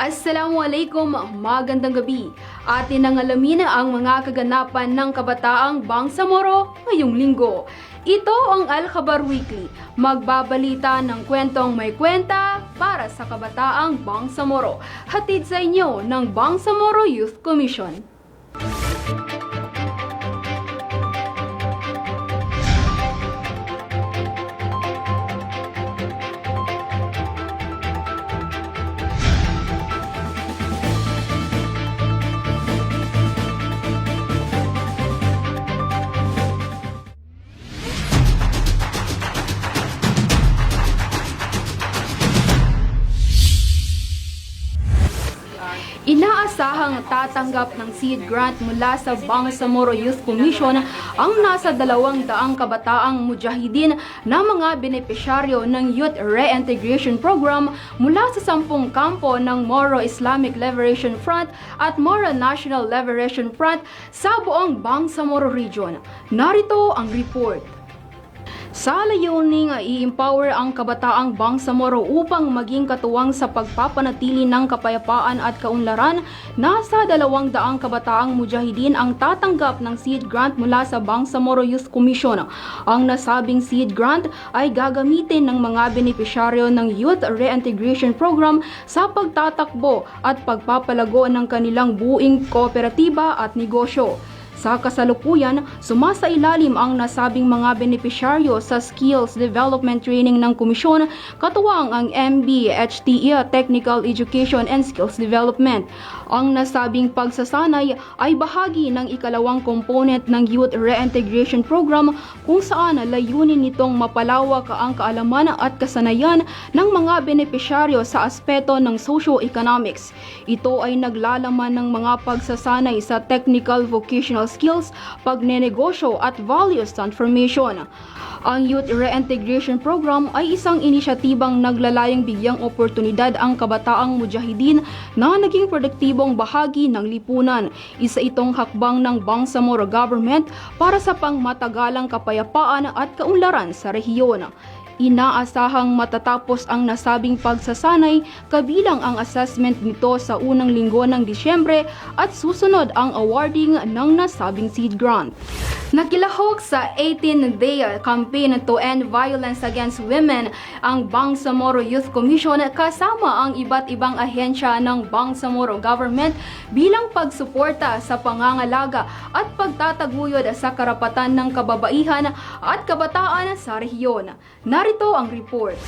Assalamualaikum, magandang gabi. Atin nang alamin ang mga kaganapan ng kabataang Bangsamoro ngayong linggo. Ito ang Al Khabar Weekly, magbabalita ng kwentong may kwenta para sa kabataang Bangsamoro. Hatid sa inyo ng Bangsamoro Youth Commission. Inaasahang tatanggap ng seed grant mula sa Bangsamoro Youth Commission ang nasa dalawang daang kabataang mujahidin na mga benepisyaryo ng Youth Reintegration Program mula sa sampung kampo ng Moro Islamic Liberation Front at Moro National Liberation Front sa buong Bangsamoro Region. Narito ang report. Sa layuning i-empower ang kabataang Bangsamoro upang maging katuwang sa pagpapanatili ng kapayapaan at kaunlaran, nasa dalawang daang kabataang mujahidin ang tatanggap ng seed grant mula sa Bangsamoro Youth Commission. Ang nasabing seed grant ay gagamitin ng mga benepisyaryo ng Youth Reintegration Program sa pagtatakbo at pagpapalago ng kanilang buing kooperatiba at negosyo. Sa kasalukuyan, sumasailalim ang nasabing mga benepisyaryo sa Skills Development Training ng Komisyon, katuwang ang MB, HTE, Technical Education and Skills Development. Ang nasabing pagsasanay ay bahagi ng ikalawang component ng Youth Reintegration Program kung saan layunin nitong mapalawak ang kaalaman at kasanayan ng mga benepisyaryo sa aspeto ng socio-economics. Ito ay naglalaman ng mga pagsasanay sa technical vocational skills, pagnenegosyo at values transformation. Ang Youth Reintegration Program ay isang inisyatibang naglalayang bigyang oportunidad ang kabataang mujahidin na naging produktibong bahagi ng lipunan. Isa itong hakbang ng Bangsamoro government para sa pangmatagalang kapayapaan at kaunlaran sa rehiyon. Inaasahang matatapos ang nasabing pagsasanay kabilang ang assessment nito sa unang linggo ng Disyembre at susunod ang awarding ng nasabing seed grant. Nakilahok sa 18-day campaign to end violence against women ang Bangsamoro Youth Commission kasama ang iba't ibang ahensya ng Bangsamoro government bilang pagsuporta sa pangangalaga at pagtataguyod sa karapatan ng kababaihan at kabataan sa rehiyon. Narito ang report.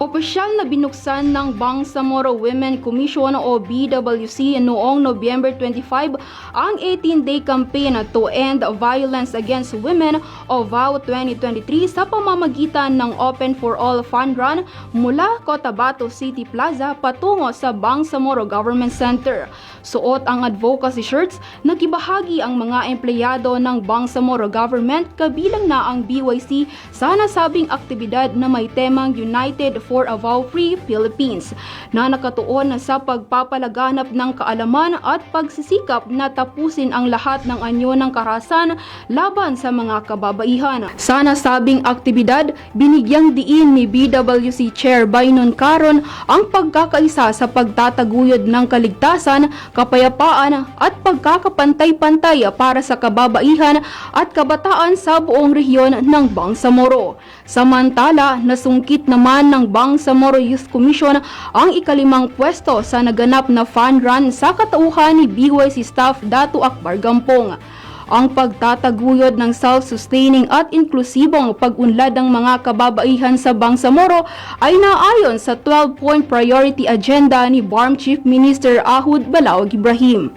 Opisyal na binuksan ng Bangsamoro Women Commission o BWC noong November 25 ang 18-day campaign to end violence against women o VOW 2023 sa pamamagitan ng Open for All Fund Run mula Cotabato City Plaza patungo sa Bangsamoro Government Center. Suot ang advocacy shirts, nagibahagi ang mga empleyado ng Bangsamoro Government kabilang na ang BYC sa nasabing aktibidad na may temang United for a Vow-Free Philippines na nakatuon sa pagpapalaganap ng kaalaman at pagsisikap na tapusin ang lahat ng anyo ng karahasan laban sa mga kababaihan. Sa nasabing aktibidad, binigyang diin ni BWC Chair Bainon Caron ang pagkakaisa sa pagtataguyod ng kaligtasan, kapayapaan at pagkakapantay-pantay para sa kababaihan at kabataan sa buong rehiyon ng Bangsamoro. Samantala, nasungkit naman ng Bangsamoro Youth Commission ang ikalimang pwesto sa naganap na fun run sa katauhan ni BYC staff Datu Akbar Gampong. Ang pagtataguyod ng self-sustaining at inklusibong pag-unlad ng mga kababaihan sa Bangsamoro ay naayon sa 12-point priority agenda ni BARM Chief Minister Ahud Balawag Ibrahim.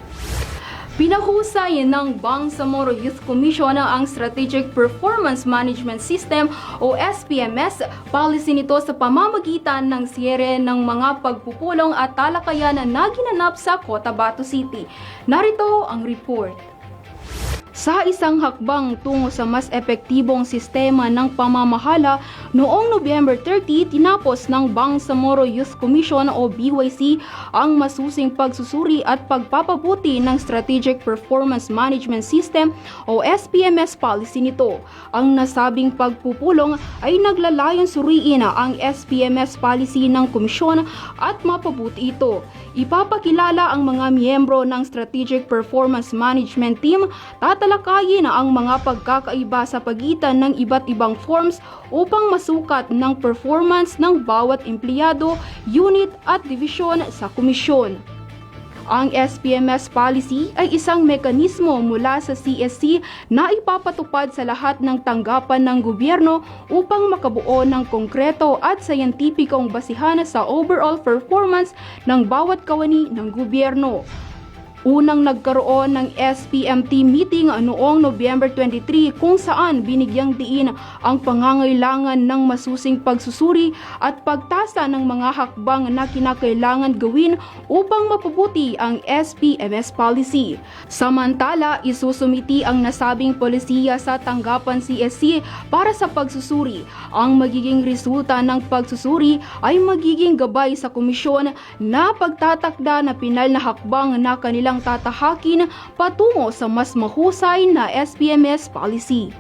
Pinahusay ng Bangsamoro Youth Commission ang Strategic Performance Management System o SPMS policy nito sa pamamagitan ng siyere ng mga pagpupulong at talakayan na ginanap sa Cotabato City. Narito ang report. Sa isang hakbang tungo sa mas epektibong sistema ng pamamahala, noong November 30, tinapos ng Bangsamoro Youth Commission o BYC ang masusing pagsusuri at pagpapabuti ng Strategic Performance Management System o SPMS policy nito. Ang nasabing pagpupulong ay naglalayon suriin ang SPMS policy ng komisyon at mapabuti ito. Ipapakilala ang mga miyembro ng Strategic Performance Management Team, tatalakayin ang mga pagkakaiba sa pagitan ng iba't ibang forms upang masukat ng performance ng bawat empleyado, unit at divisyon sa komisyon. Ang SPMS policy ay isang mekanismo mula sa CSC na ipapatupad sa lahat ng tanggapan ng gobyerno upang makabuo ng konkreto at sayantipikong basihan sa overall performance ng bawat kawani ng gobyerno. Unang nagkaroon ng SPMT meeting noong November 23 kung saan binigyang diin ang pangangailangan ng masusing pagsusuri at pagtasa ng mga hakbang na kinakailangan gawin upang mapabuti ang SPMS policy. Samantala, isusumiti ang nasabing polisiya sa tanggapan CSC para sa pagsusuri. Ang magiging resulta ng pagsusuri ay magiging gabay sa komisyon na pagtatakda na pinal na hakbang na kanilang tatahakin patungo sa mas mahusay na SPMS policy.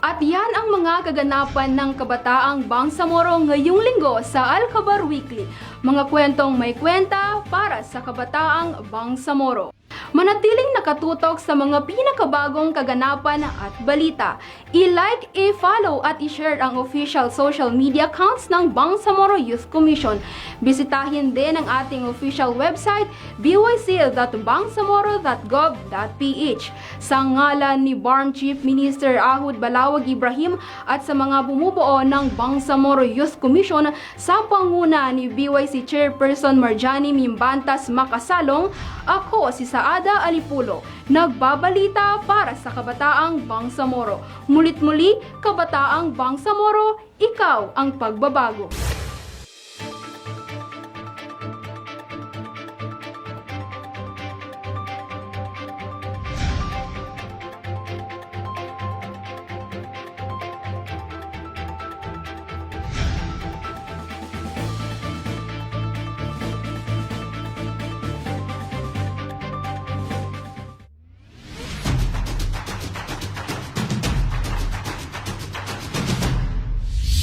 At yan ang mga kaganapan ng Kabataang Bangsamoro ngayong linggo sa Alcabar Weekly. Mga kwentong may kwenta para sa Kabataang Bangsamoro. Manatiling nakatutok sa mga pinakabagong kaganapan at balita. I-like, i-follow at i-share ang official social media accounts ng Bangsamoro Youth Commission. Bisitahin din ang ating official website byc.bangsamoro.gov.ph. Sa ngalan ni BARM Chief Minister Ahud Balawag Ibrahim at sa mga bumubuo ng Bangsamoro Youth Commission sa panguna ni BYC Chairperson Marjani Mimbantas Makasalong, ako si Saada Alipulo, nagbabalita para sa Kabataang Bangsamoro. Mulit muli, Kabataang Bangsamoro, ikaw ang pagbabago.